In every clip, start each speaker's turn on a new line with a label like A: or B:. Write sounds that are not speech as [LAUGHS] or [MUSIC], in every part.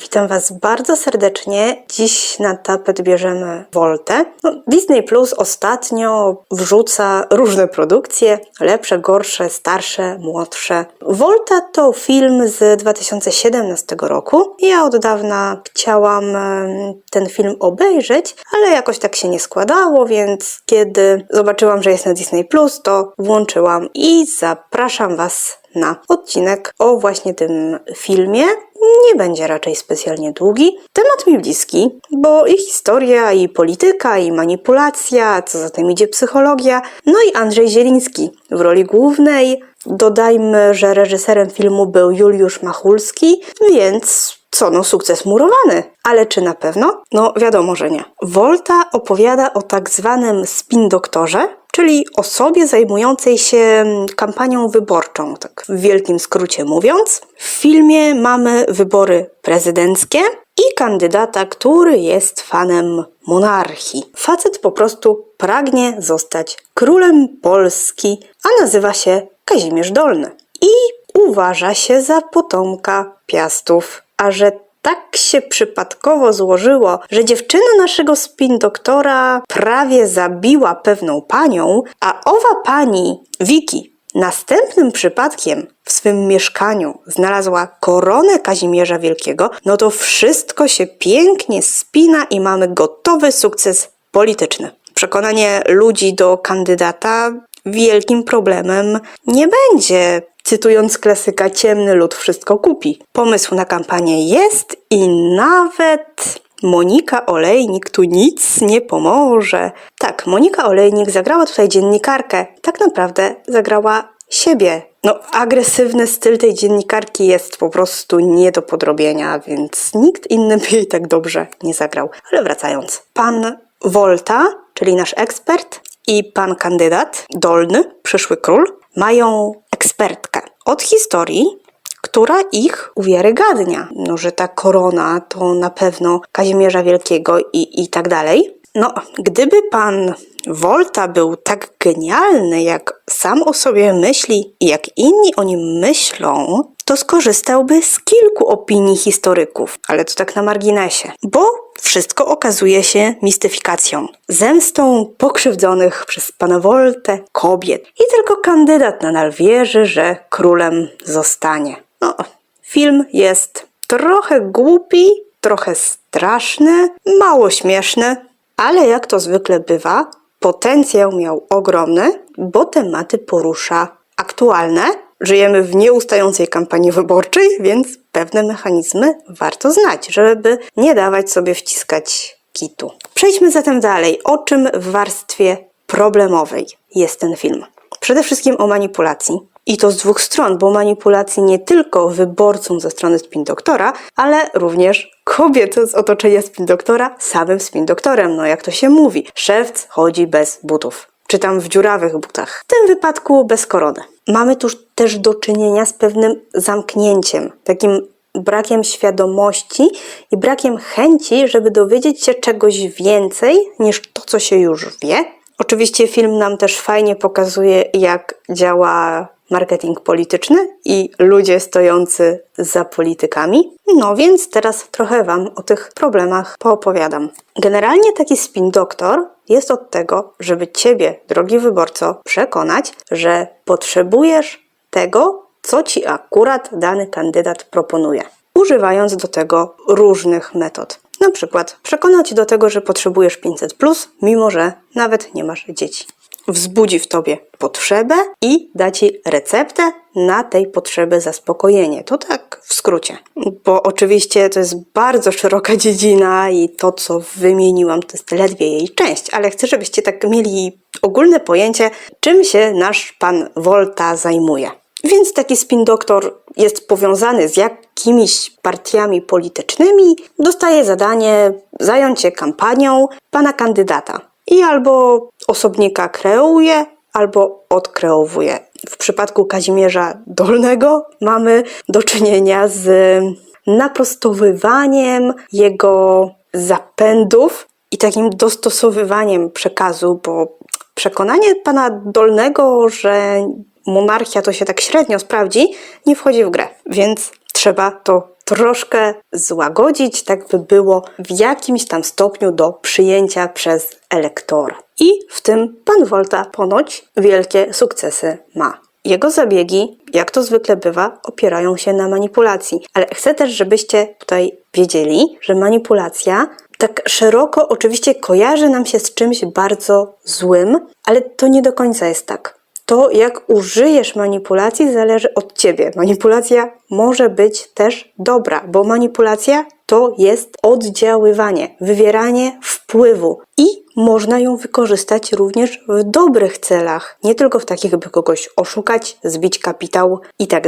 A: Witam Was bardzo serdecznie. Dziś na tapet bierzemy Voltę. No, Disney Plus ostatnio wrzuca różne produkcje, lepsze, gorsze, starsze, młodsze. Volta to film z 2017 roku. Ja od dawna chciałam ten film obejrzeć, ale jakoś tak się nie składało, więc kiedy zobaczyłam, że jest na Disney Plus, to włączyłam i zapraszam Was na odcinek o właśnie tym filmie. Nie będzie raczej specjalnie długi. Temat mi bliski, bo i historia, i polityka, i manipulacja, co za tym idzie psychologia. No i Andrzej Zieliński w roli głównej. Dodajmy, że reżyserem filmu był Juliusz Machulski, więc co no, sukces murowany. Ale czy na pewno? No wiadomo, że nie. Volta opowiada o tak zwanym spin doktorze, czyli osobie zajmującej się mm, kampanią wyborczą, tak w wielkim skrócie mówiąc. W filmie mamy wybory prezydenckie i kandydata, który jest fanem monarchii. Facet po prostu pragnie zostać królem Polski, a nazywa się Kazimierz Dolny. I uważa się za potomka Piastów. A że tak się przypadkowo złożyło, że dziewczyna naszego spin doktora prawie zabiła pewną panią, a owa pani, Wiki, następnym przypadkiem w swym mieszkaniu znalazła koronę Kazimierza Wielkiego, no to wszystko się pięknie spina i mamy gotowy sukces polityczny. Przekonanie ludzi do kandydata wielkim problemem nie będzie. Cytując klasyka, ciemny lud wszystko kupi. Pomysł na kampanię jest i nawet Monika Olejnik tu nic nie pomoże. Tak, Monika Olejnik zagrała tutaj dziennikarkę. Tak naprawdę zagrała siebie. No, agresywny styl tej dziennikarki jest po prostu nie do podrobienia, więc nikt inny by jej tak dobrze nie zagrał. Ale wracając. Pan Volta, czyli nasz ekspert, i pan kandydat, Dolny, przyszły król, mają ekspertkę od historii, która ich uwiarygadnia. No, że ta korona to na pewno Kazimierza Wielkiego i, i tak dalej. No, gdyby pan Volta był tak genialny, jak sam o sobie myśli i jak inni o nim myślą, to skorzystałby z kilku opinii historyków, ale to tak na marginesie, bo wszystko okazuje się mistyfikacją, zemstą pokrzywdzonych przez pana Voltę kobiet i tylko kandydat nadal wierzy, że królem zostanie. No, film jest trochę głupi, trochę straszny, mało śmieszny, ale jak to zwykle bywa, potencjał miał ogromny, bo tematy porusza aktualne. Żyjemy w nieustającej kampanii wyborczej, więc pewne mechanizmy warto znać, żeby nie dawać sobie wciskać kitu. Przejdźmy zatem dalej. O czym w warstwie problemowej jest ten film? Przede wszystkim o manipulacji. I to z dwóch stron, bo manipulacji nie tylko wyborcą ze strony spin doktora, ale również kobiet z otoczenia spin doktora samym spin doktorem. No jak to się mówi, szewc chodzi bez butów. Czy tam w dziurawych butach. W tym wypadku bez korony. Mamy tu też do czynienia z pewnym zamknięciem, takim brakiem świadomości i brakiem chęci, żeby dowiedzieć się czegoś więcej niż to, co się już wie. Oczywiście film nam też fajnie pokazuje, jak działa marketing polityczny i ludzie stojący za politykami. No więc teraz trochę Wam o tych problemach poopowiadam. Generalnie taki spin doktor jest od tego, żeby Ciebie, drogi wyborco, przekonać, że potrzebujesz tego, co Ci akurat dany kandydat proponuje, używając do tego różnych metod. Na przykład przekonać do tego, że potrzebujesz 500, mimo że nawet nie masz dzieci wzbudzi w tobie potrzebę i da ci receptę na tej potrzeby zaspokojenie. To tak w skrócie. Bo oczywiście to jest bardzo szeroka dziedzina i to, co wymieniłam, to jest ledwie jej część, ale chcę, żebyście tak mieli ogólne pojęcie, czym się nasz pan Volta zajmuje. Więc taki spin doktor jest powiązany z jakimiś partiami politycznymi, dostaje zadanie zająć się kampanią pana kandydata i albo osobnika kreuje, albo odkreowuje. W przypadku Kazimierza Dolnego mamy do czynienia z naprostowywaniem jego zapędów i takim dostosowywaniem przekazu, bo przekonanie pana Dolnego, że monarchia to się tak średnio sprawdzi, nie wchodzi w grę, więc trzeba to troszkę złagodzić, tak by było w jakimś tam stopniu do przyjęcia przez elektora. I w tym pan Volta ponoć wielkie sukcesy ma. Jego zabiegi, jak to zwykle bywa, opierają się na manipulacji. Ale chcę też, żebyście tutaj wiedzieli, że manipulacja tak szeroko oczywiście kojarzy nam się z czymś bardzo złym, ale to nie do końca jest tak. To, jak użyjesz manipulacji, zależy od ciebie. Manipulacja może być też dobra, bo manipulacja to jest oddziaływanie, wywieranie wpływu i można ją wykorzystać również w dobrych celach, nie tylko w takich, by kogoś oszukać, zbić kapitał i tak.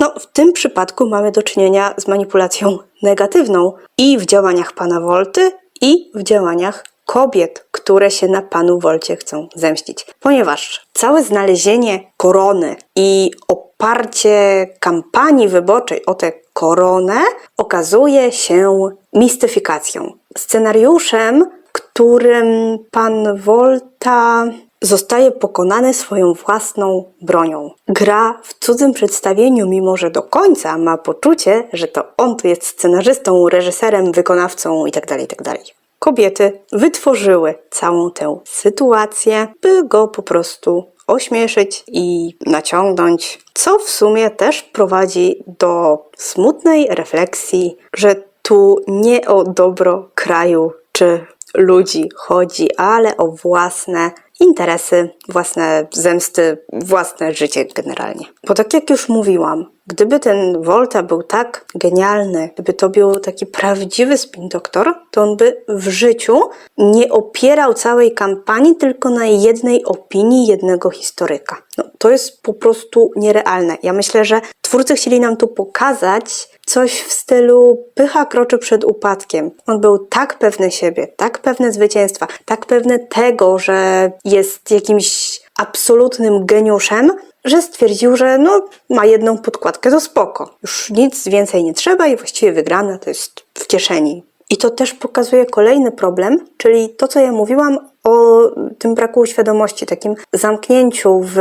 A: No, w tym przypadku mamy do czynienia z manipulacją negatywną i w działaniach pana Wolty, i w działaniach kobiet, które się na panu Wolcie chcą zemścić. Ponieważ całe znalezienie korony i oparcie kampanii wyborczej o tę koronę okazuje się mistyfikacją. Scenariuszem, którym pan Volta zostaje pokonany swoją własną bronią. Gra w cudzym przedstawieniu, mimo że do końca ma poczucie, że to on tu jest scenarzystą, reżyserem, wykonawcą itd. itd. Kobiety wytworzyły całą tę sytuację, by go po prostu ośmieszyć i naciągnąć, co w sumie też prowadzi do smutnej refleksji, że tu nie o dobro kraju czy ludzi chodzi, ale o własne interesy, własne zemsty, własne życie generalnie. Bo tak jak już mówiłam, gdyby ten Volta był tak genialny, gdyby to był taki prawdziwy spin doktor, to on by w życiu nie opierał całej kampanii tylko na jednej opinii jednego historyka. No, to jest po prostu nierealne. Ja myślę, że twórcy chcieli nam tu pokazać coś w stylu pycha kroczy przed upadkiem. On był tak pewny siebie, tak pewny zwycięstwa, tak pewny tego, że jest jakimś absolutnym geniuszem, że stwierdził, że no, ma jedną podkładkę, to spoko. Już nic więcej nie trzeba i właściwie wygrana to jest w kieszeni. I to też pokazuje kolejny problem, czyli to, co ja mówiłam o tym braku świadomości, takim zamknięciu w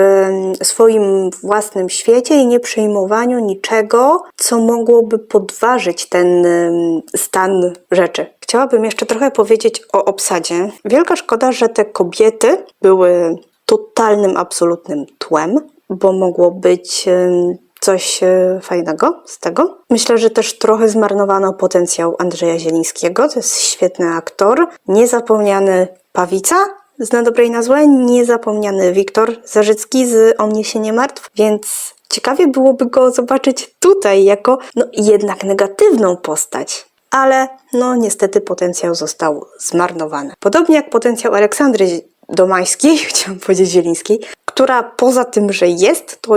A: swoim własnym świecie i nie przyjmowaniu niczego, co mogłoby podważyć ten stan rzeczy. Chciałabym jeszcze trochę powiedzieć o obsadzie. Wielka szkoda, że te kobiety były totalnym, absolutnym tłem, bo mogło być coś e, fajnego z tego. Myślę, że też trochę zmarnowano potencjał Andrzeja Zielińskiego. To jest świetny aktor. Niezapomniany Pawica z Na dobrej na złe, niezapomniany Wiktor Zarzycki z O mnie się nie martw, więc ciekawie byłoby go zobaczyć tutaj jako no, jednak negatywną postać. Ale no niestety potencjał został zmarnowany. Podobnie jak potencjał Aleksandry Domańskiej, [LAUGHS] chciałam powiedzieć Zielińskiej, która poza tym, że jest, to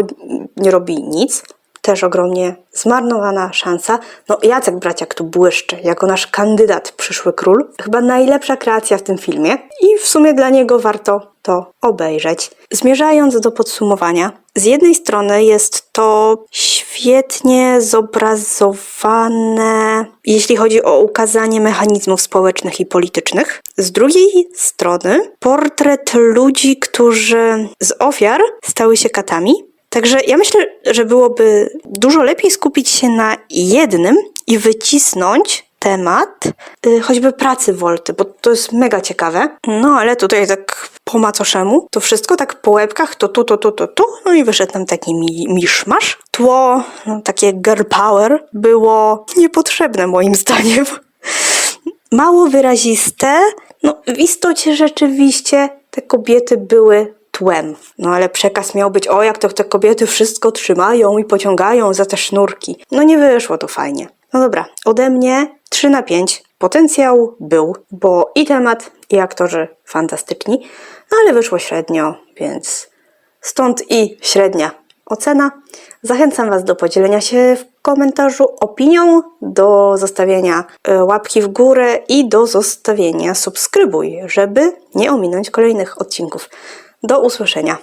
A: nie robi nic. Też ogromnie zmarnowana szansa. No Jacek Braciak tu błyszczy, jako nasz kandydat przyszły król. Chyba najlepsza kreacja w tym filmie i w sumie dla niego warto to obejrzeć. Zmierzając do podsumowania, z jednej strony jest to świetnie zobrazowane, jeśli chodzi o ukazanie mechanizmów społecznych i politycznych. Z drugiej strony portret ludzi, którzy z ofiar stały się katami. Także ja myślę, że byłoby dużo lepiej skupić się na jednym i wycisnąć temat y, choćby pracy Wolty, bo to jest mega ciekawe. No ale tutaj tak po macoszemu, to wszystko tak po łebkach, to tu, to tu, to tu, no i wyszedł nam taki mi, miszmasz. Tło, no, takie girl power było niepotrzebne moim [LAUGHS] zdaniem. Mało wyraziste, no w istocie rzeczywiście te kobiety były tłem. No ale przekaz miał być, o jak to te kobiety wszystko trzymają i pociągają za te sznurki. No nie wyszło to fajnie. No dobra, ode mnie 3 na 5. Potencjał był, bo i temat, i aktorzy fantastyczni, ale wyszło średnio, więc stąd i średnia ocena. Zachęcam Was do podzielenia się w komentarzu opinią, do zostawienia e, łapki w górę i do zostawienia subskrybuj, żeby nie ominąć kolejnych odcinków. Do usłyszenia.